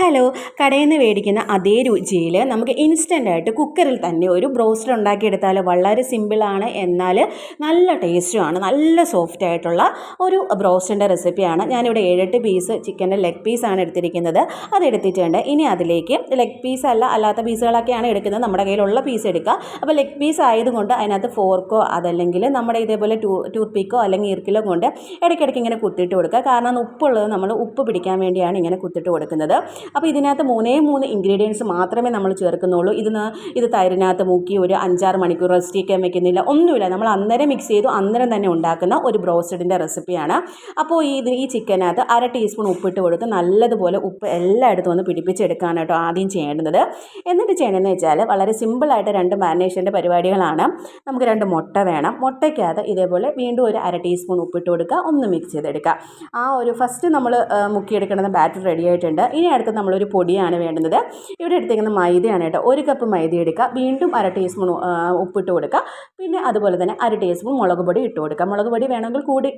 Hello കടയിൽ നിന്ന് മേടിക്കുന്ന അതേ രുചിയിൽ നമുക്ക് ഇൻസ്റ്റന്റായിട്ട് കുക്കറിൽ തന്നെ ഒരു ബ്രോസ്റ്റർ ഉണ്ടാക്കിയെടുത്താൽ വളരെ സിമ്പിളാണ് എന്നാൽ നല്ല ടേസ്റ്റുമാണ് നല്ല സോഫ്റ്റ് ആയിട്ടുള്ള ഒരു ബ്രോസ്റ്ററിന്റെ റെസിപ്പിയാണ് ഞാനിവിടെ ഏഴെട്ട് പീസ് ചിക്കന്റെ ലെഗ് പീസാണ് എടുത്തിരിക്കുന്നത്. അത് എടുത്തിട്ടുണ്ട് ഇനി അതിലേക്ക് ലെഗ് പീസ് അല്ല അല്ലാത്ത പീസുകളൊക്കെയാണ് എടുക്കുന്നത്. നമ്മുടെ കയ്യിലുള്ള പീസ് എടുക്കുക. അപ്പോൾ ലെഗ് പീസ് ആയതുകൊണ്ട് അതിനകത്ത് ഫോർക്കോ അതല്ലെങ്കിൽ നമ്മുടെ ഇതേപോലെ ടൂ ടൂത്ത് പിക്കോ അല്ലെങ്കിൽ ഇർക്കിലോ കൊണ്ട് ഇടയ്ക്കിടയ്ക്ക് ഇങ്ങനെ കുത്തിയിട്ട് കൊടുക്കുക. കാരണം ഉപ്പുള്ളത് നമ്മൾ ഉപ്പ് പിടിക്കാൻ വേണ്ടിയാണ് ഇങ്ങനെ കുത്തിട്ട് കൊടുക്കുന്നത്. അപ്പോൾ ഇതിനകത്ത് മൂന്നേ മൂന്ന് ഇൻഗ്രീഡിയൻസ് മാത്രമേ നമ്മൾ ചേർക്കുന്നുള്ളൂ. ഇതിന് ഇത് തൈരിനകത്ത് മൂക്കി ഒരു അഞ്ചാറ് മണിക്കൂർ റെസ്റ്റ് ചെയ്യാൻ വെക്കുന്നില്ല. ഒന്നുമില്ല. നമ്മൾ അന്നേരം മിക്സ് ചെയ്തു അന്നേരം തന്നെ ഉണ്ടാക്കുന്ന ഒരു ബ്രോസ്റ്റഡിന്റെ റെസിപ്പിയാണ് അപ്പോൾ ഈ ഇത് ഈ ചിക്കനകത്ത് അര ടീസ്പൂൺ ഉപ്പിട്ട് കൊടുത്ത് നല്ലതുപോലെ ഉപ്പ് എല്ലായിടത്തും ഒന്ന് പിടിപ്പിച്ചെടുക്കാനാണ് കേട്ടോ ആദ്യം ചെയ്യേണ്ടത്. എന്നിട്ട് ചെയ്യണമെന്ന് വെച്ചാൽ വളരെ സിമ്പിളായിട്ട് രണ്ട് മാരിനേഷന്റെ പരിപാടികളാണ്. നമുക്ക് രണ്ട് മുട്ട വേണം. മുട്ടയ്ക്കകത്ത് ഇതേപോലെ വീണ്ടും ഒരു അര ടീസ്പൂൺ ഉപ്പിട്ട് കൊടുക്കുക. ഒന്ന് മിക്സ് ചെയ്തെടുക്കുക. ആ ഒരു ഫസ്റ്റ് നമ്മൾ മുക്കിയെടുക്കുന്നത് ബാറ്റർ റെഡി ആയിട്ടുണ്ട്. ഇനി നമ്മളൊരു പൊടിയാണ് വേണ്ടുന്നത്. ഇവിടെ എടുത്തേക്കുന്ന മൈദയാണ് കേട്ടോ. ഒരു കപ്പ് മൈദ എടുക്കുക. വീണ്ടും അര ടീസ്പൂൺ ഉപ്പിട്ട് കൊടുക്കുക. പിന്നെ അതുപോലെ തന്നെ അര ടീസ്പൂൺ മുളക് പൊടി ഇട്ട് കൊടുക്കുക. മുളക് പൊടി വേണമെങ്കിൽ കൂടി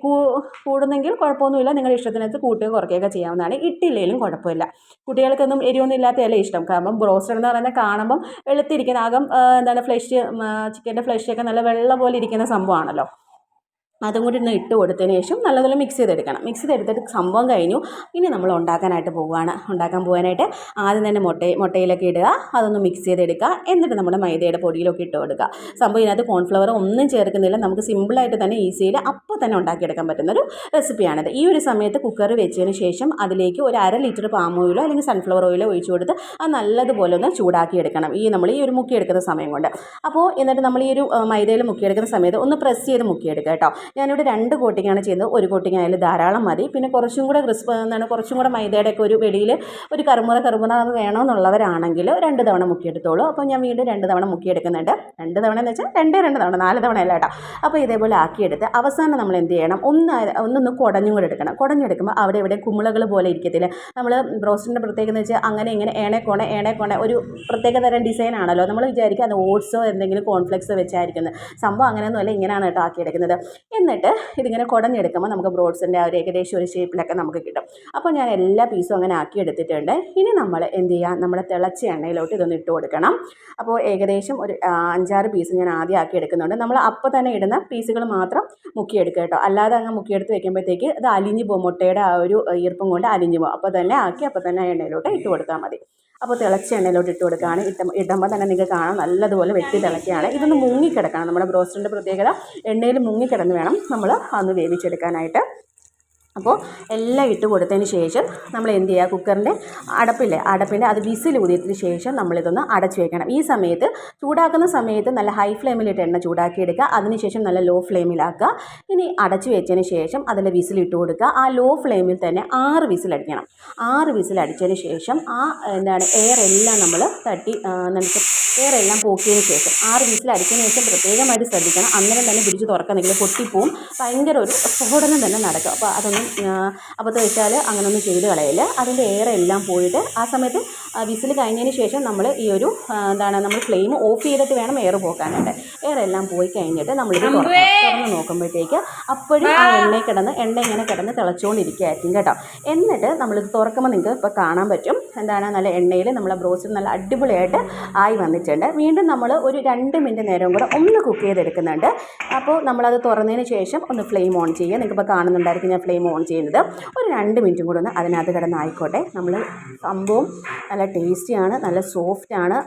കൂടുന്നെങ്കിൽ കുഴപ്പമൊന്നുമില്ല. നിങ്ങളുടെ ഇഷ്ടത്തിനകത്ത് കൂട്ടുകയോ കുറയ്ക്കുകയൊക്കെ ചെയ്യാവുന്നതാണ്. ഇട്ടില്ലെങ്കിലും കുഴപ്പമില്ല. കുട്ടികൾക്കൊന്നും എരിവൊന്നും ഇല്ലാത്തതല്ലേ ഇഷ്ടം. കാരണം ബ്രോസ്റ്റർ എന്ന് പറയുന്നത് കാണുമ്പം വെളുത്തിരിക്കുന്ന ആകം എന്താണ് ഫ്ലഷ് ചിക്കന്റെ ഫ്ലഷൊക്കെ നല്ല വെള്ള പോലെ ഇരിക്കുന്ന സംഭവമാണല്ലോ. അതും കൂടി ഒന്ന് ഇട്ട് കൊടുത്തതിന് ശേഷം നല്ലതുപോലെ മിക്സ് ചെയ്തെടുക്കണം. മിക്സ് ചെയ്തെടുത്തിട്ട് സംഭവം കഴിഞ്ഞു. ഇനി നമ്മൾ ഉണ്ടാക്കാനായിട്ട് പോവുകയാണ്. ഉണ്ടാക്കാൻ പോകാനായിട്ട് ആദ്യം തന്നെ മുട്ട മുട്ടയിലൊക്കെ ഇടുക. അതൊന്ന് മിക്സ് ചെയ്തെടുക്കുക. എന്നിട്ട് നമ്മുടെ മൈദയുടെ പൊടിയിലൊക്കെ ഇട്ട് കൊടുക്കുക. സംഭവം ഇതിനകത്ത് കോൺഫ്ലവർ ഒന്നും ചേർക്കുന്നില്ല. നമുക്ക് സിമ്പിളായിട്ട് തന്നെ ഈസിയിൽ അപ്പോൾ തന്നെ ഉണ്ടാക്കിയെടുക്കാൻ പറ്റുന്നൊരു റെസിപ്പിയാണിത് ഈ ഒരു സമയത്ത് കുക്കർ വെച്ചതിന് ശേഷം അതിലേക്ക് ഒരു അര ലിറ്റർ പാം ഓയിലോ അല്ലെങ്കിൽ സൺഫ്ലവർ ഓയിലോ ഒഴിച്ചു കൊടുത്ത് അത് നല്ലതുപോലെ ഒന്ന് ചൂടാക്കി എടുക്കണം ഈ നമ്മൾ ഈ ഒരു മുക്കിയെടുക്കുന്ന സമയം കൊണ്ട്. അപ്പോൾ എന്നിട്ട് നമ്മൾ ഈ ഒരു മൈദയിൽ മുക്കിയെടുക്കുന്ന സമയത്ത് ഒന്ന് പ്രസ് ചെയ്ത് മുക്കിയെടുക്കുക കേട്ടോ. ഞാനിവിടെ രണ്ട് കോട്ടിങ്ങാണ് ചെയ്യുന്നത്. ഒരു കോട്ടിങ് ആയാലും ധാരാളം മതി. പിന്നെ കുറച്ചും കൂടെ ക്രിസ്പ് എന്താണ് കുറച്ചും കൂടെ മൈദയുടെ ഒക്കെ ഒരു വെളിയിൽ ഒരു കറുമുറ കറുമുറ വേണമെന്നുള്ളവരാണെങ്കിൽ രണ്ട് തവണ മുക്കിയെടുത്തോളൂ. അപ്പോൾ ഞാൻ വീണ്ടും രണ്ട് തവണ മുക്കിയെടുക്കുന്നുണ്ട്. രണ്ട് തവണ എന്ന് വെച്ചാൽ രണ്ട് രണ്ട് തവണ നാല് തവണ അല്ല കേട്ടോ. അപ്പോൾ ഇതേപോലെ ആക്കിയെടുത്ത് അവസാനം നമ്മൾ എന്ത് ചെയ്യണം? ഒന്ന് ഒന്നൊന്ന് കുടഞ്ഞും കൂടെ എടുക്കണം. കുടഞ്ഞെടുക്കുമ്പോൾ അവിടെ ഇവിടെ കുമിളകൾ പോലെ ഇരിക്കത്തില്ല? നമ്മൾ ബ്രോസ്റ്റിന്റെ പ്രത്യേകത എന്ന് വെച്ചാൽ അങ്ങനെ ഇങ്ങനെ ഏണേക്കോണെ ഏണേക്കോണെ ഒരു പ്രത്യേക തരം ഡിസൈൻ ആണല്ലോ. നമ്മൾ വിചാരിക്കുക അത് ഓട്സോ എന്തെങ്കിലും കോൺഫ്ലെക്സോ വെച്ചായിരിക്കുന്നത്. സംഭവം അങ്ങനെയൊന്നുമല്ല ഇങ്ങനെയാണ് കേട്ടോ ആക്കിയെടുക്കുന്നത്. എന്നിട്ട് ഇതിങ്ങനെ കുടഞ്ഞെടുക്കുമ്പോൾ നമുക്ക് ബ്രോഡ്സിന്റെ ആ ഒരു ഏകദേശം ഒരു ഷേപ്പിലൊക്കെ നമുക്ക് കിട്ടും. അപ്പോൾ ഞാൻ എല്ലാ പീസും അങ്ങനെ ആക്കി എടുത്തിട്ടുണ്ട്. ഇനി നമ്മൾ എന്ത് ചെയ്യുക നമ്മുടെ തിളച്ച എണ്ണയിലോട്ട് ഇതൊന്ന് ഇട്ട് കൊടുക്കണം. അപ്പോൾ ഏകദേശം ഒരു അഞ്ചാറ് പീസ് ഞാൻ ആദ്യം ആക്കി എടുക്കുന്നുണ്ട്. നമ്മൾ അപ്പോൾ തന്നെ ഇടുന്ന പീസുകൾ മാത്രം മുക്കിയെടുക്കുക കേട്ടോ. അല്ലാതെ അങ്ങ് മുക്കിയെടുത്ത് വെക്കുമ്പോഴത്തേക്ക് അത് അലിഞ്ഞു പോകും. മുട്ടയുടെ ആ ഒരു ഈർപ്പം കൊണ്ട് അലിഞ്ഞു പോകും. അപ്പോൾ തന്നെ ആക്കി അപ്പോൾ തന്നെ എണ്ണയിലോട്ട് ഇട്ട് കൊടുത്താൽ മതി. അപ്പോൾ തിളച്ച എണ്ണയിലോട്ട് ഇട്ട് കൊടുക്കുകയാണ്. ഇട്ട ഇടുമ്പോൾ തന്നെ നിങ്ങൾക്ക് കാണാം നല്ലതുപോലെ വെട്ടി തിളക്കുകയാണ് ഇതൊന്ന് മുങ്ങിക്കിടക്കണം. നമ്മുടെ ബ്രോസ്റ്ററിന്റെ പ്രത്യേകത എണ്ണയിൽ മുങ്ങിക്കിടന്ന് വേണം നമ്മൾ അന്ന് വേവിച്ചെടുക്കാനായിട്ട്. അപ്പോൾ എല്ലാം ഇട്ട് കൊടുത്തതിന് ശേഷം നമ്മൾ എന്ത് ചെയ്യുക? കുക്കറിന്റെ അടപ്പില്ലേ? അടപ്പിന്റെ അത് വിസിൽ ഊതിയതിന് ശേഷം നമ്മളിതൊന്ന് അടച്ചു വെക്കണം. ഈ സമയത്ത് ചൂടാക്കുന്ന സമയത്ത് നല്ല ഹൈ ഫ്ലെയിമിലിട്ട് എണ്ണ ചൂടാക്കി എടുക്കുക അതിനുശേഷം നല്ല ലോ ഫ്ലെയിമിലാക്കുക. ഇനി അടച്ചു വെച്ചതിന് ശേഷം അതിൽ വിസിൽ ഇട്ട് കൊടുക്കുക. ആ ലോ ഫ്ലെയിമിൽ തന്നെ ആറ് വിസിൽ അടിക്കണം. ആറ് വിസിൽ അടിച്ചതിന് ശേഷം ആ എന്താണ് എയർ എല്ലാം നമ്മൾ തട്ടി നമുക്ക് എയർ എല്ലാം പോക്കിയതിന് ശേഷം ആറ് വിസിൽ അടിച്ചതിന് ശേഷം പ്രത്യേകമായിട്ട് ശ്രദ്ധിക്കണം. അന്നേരം തന്നെ പിടിച്ച് തുറക്കുന്നെങ്കിൽ പൊട്ടിപ്പോവും. ഭയങ്കര ഒരു സ്ഫോടനം തന്നെ നടക്കും. അപ്പോൾ അതൊന്നും അബദ്ധം വെച്ചാൽ അങ്ങനൊന്നും ചെയ്ത് കളയില്ല. അതിന്റെ എയർ എല്ലാം പോയിട്ട് ആ സമയത്ത് വിസിൽ കഴിഞ്ഞതിന് ശേഷം നമ്മൾ ഈ ഒരു എന്താണ് നമ്മൾ ഫ്ലെയിം ഓഫ് ചെയ്തിട്ട് വേണം എയർ പോക്കാനായിട്ട്. എയർ എല്ലാം പോയി കഴിഞ്ഞിട്ട് നമ്മൾ തുറന്ന് നോക്കുമ്പോഴത്തേക്ക് അപ്പോഴും ആ എണ്ണ കിടന്ന് എണ്ണ ഇങ്ങനെ കിടന്ന് തിളച്ചുകൊണ്ടിരിക്കുകയായിരിക്കും കേട്ടോ. എന്നിട്ട് നമ്മളിത് തുറക്കുമ്പോൾ നിങ്ങൾക്ക് ഇപ്പോൾ കാണാൻ പറ്റും. എന്താണ് നല്ല എണ്ണയിൽ നമ്മളെ ബ്രോസ്റ്റ് നല്ല അടിപൊളിയായിട്ട് ആയി വന്നിട്ടുണ്ട്. വീണ്ടും നമ്മൾ ഒരു രണ്ട് മിനിറ്റ് നേരം കൂടെ ഒന്ന് കുക്ക് ചെയ്തെടുക്കുന്നുണ്ട്. അപ്പോൾ നമ്മളത് തുറന്നതിന് ശേഷം ഒന്ന് ഫ്ലെയിം ഓൺ ചെയ്യുക. നിങ്ങൾക്കിപ്പോൾ കാണുന്നുണ്ടായിരിക്കും ഞാൻ ഫ്ലെയിം ഓൺ ചെയ്യുന്നത്. ഒരു രണ്ട് മിനിറ്റും കൂടെ ഒന്ന് അതിനകത്ത് കിടന്ന് ആയിക്കോട്ടെ നമ്മൾ സംഭവം നല്ല ടേസ്റ്റിയാണ് നല്ല സോഫ്റ്റാണ്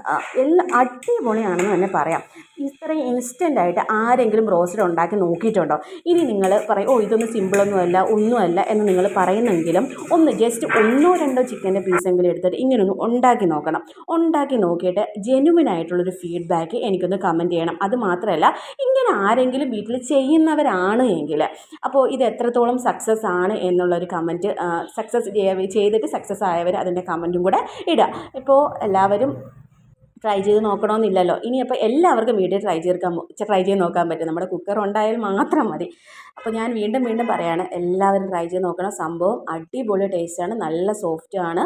എല്ലാം അടിപൊളിയാണെന്ന് തന്നെ പറയാം. ഇത്രയും ഇൻസ്റ്റന്റ് ആയിട്ട് ആരെങ്കിലും ബ്രോസ്റ്റഡ് ഉണ്ടാക്കി നോക്കിയിട്ടുണ്ടോ? ഇനി നിങ്ങൾ പറയും ഓ ഇതൊന്നും സിമ്പിളൊന്നുമല്ല ഒന്നുമല്ല എന്ന് നിങ്ങൾ പറയുന്നെങ്കിലും ഒന്ന് ജസ്റ്റ് ഒന്നോ രണ്ടോ ചിക്കന്റെ പീസെങ്കിലും എടുത്തിട്ട് ഇങ്ങനൊന്ന് ഉണ്ടാക്കി നോക്കണം. ഉണ്ടാക്കി നോക്കിയിട്ട് ജെനുവിൻ ആയിട്ടുള്ളൊരു ഫീഡ്ബാക്ക് എനിക്കൊന്ന് കമന്റ് ചെയ്യണം. അത് മാത്രമല്ല ഇങ്ങനെ ആരെങ്കിലും വീട്ടിൽ ചെയ്യുന്നവരാണ് എങ്കിൽ അപ്പോൾ ഇത് എത്രത്തോളം സക്സസ് ആണ് എന്നുള്ളൊരു കമന്റ് സക്സസ് ചെയ്തിട്ട് സക്സസ് ആയവർ അതിന്റെ കമന്റും കൂടെ ഇടുക. ഇപ്പോൾ എല്ലാവരും ട്രൈ ചെയ്ത് നോക്കണമെന്നില്ലല്ലോ. ഇനി അപ്പോൾ എല്ലാവർക്കും വീട്ടിൽ ട്രൈ ചെയ്തെടുക്കാൻ ട്രൈ ചെയ്ത് നോക്കാൻ പറ്റും. നമ്മുടെ കുക്കർ ഉണ്ടായാൽ മാത്രം മതി. അപ്പോൾ ഞാൻ വീണ്ടും വീണ്ടും പറയാണ് എല്ലാവരും ട്രൈ ചെയ്ത് നോക്കണം. സംഭവം അടിപൊളി ടേസ്റ്റാണ് നല്ല സോഫ്റ്റാണ്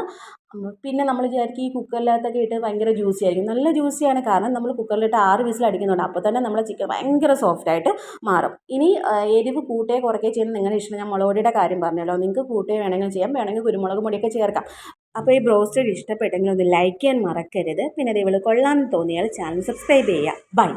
പിന്നെ നമ്മൾ വിചാരിക്കും ഈ കുക്കറിനകത്തൊക്കെ ഇട്ട് ഭയങ്കര ജ്യൂസി ആയിരിക്കും. നല്ല ജ്യൂസിയാണ് കാരണം നമ്മൾ കുക്കറിലിട്ട് ആറ് വിസിൽ അടിക്കുന്നുണ്ട്. അപ്പോൾ തന്നെ നമ്മുടെ ചിക്കൻ ഭയങ്കര സോഫ്റ്റായിട്ട് മാറും. ഇനി എരിവ് കൂട്ടേ കുറയ്ക്കുകയോ ചെയ്യുന്ന നിങ്ങളുടെ ഇഷ്ടം. ഞാൻ മുളകുപൊടിയുടെ കാര്യം പറഞ്ഞല്ലോ. നിങ്ങൾക്ക് കൂട്ടേ വേണമെങ്കിൽ ചെയ്യാം. വേണമെങ്കിൽ കുരുമുളക് പൊടിയൊക്കെ ചേർക്കാം. അപ്പോൾ ഈ ബ്രോസ്റ്റഡ് ഇഷ്ടപ്പെട്ടെങ്കിൽ ഒന്ന് ലൈക്ക് ചെയ്യാൻ മറക്കരുത്. പിന്നെ അതേപോലെ കൊള്ളാമെന്ന് തോന്നിയാൽ ചാനൽ സബ്സ്ക്രൈബ് ചെയ്യുക. ബൈ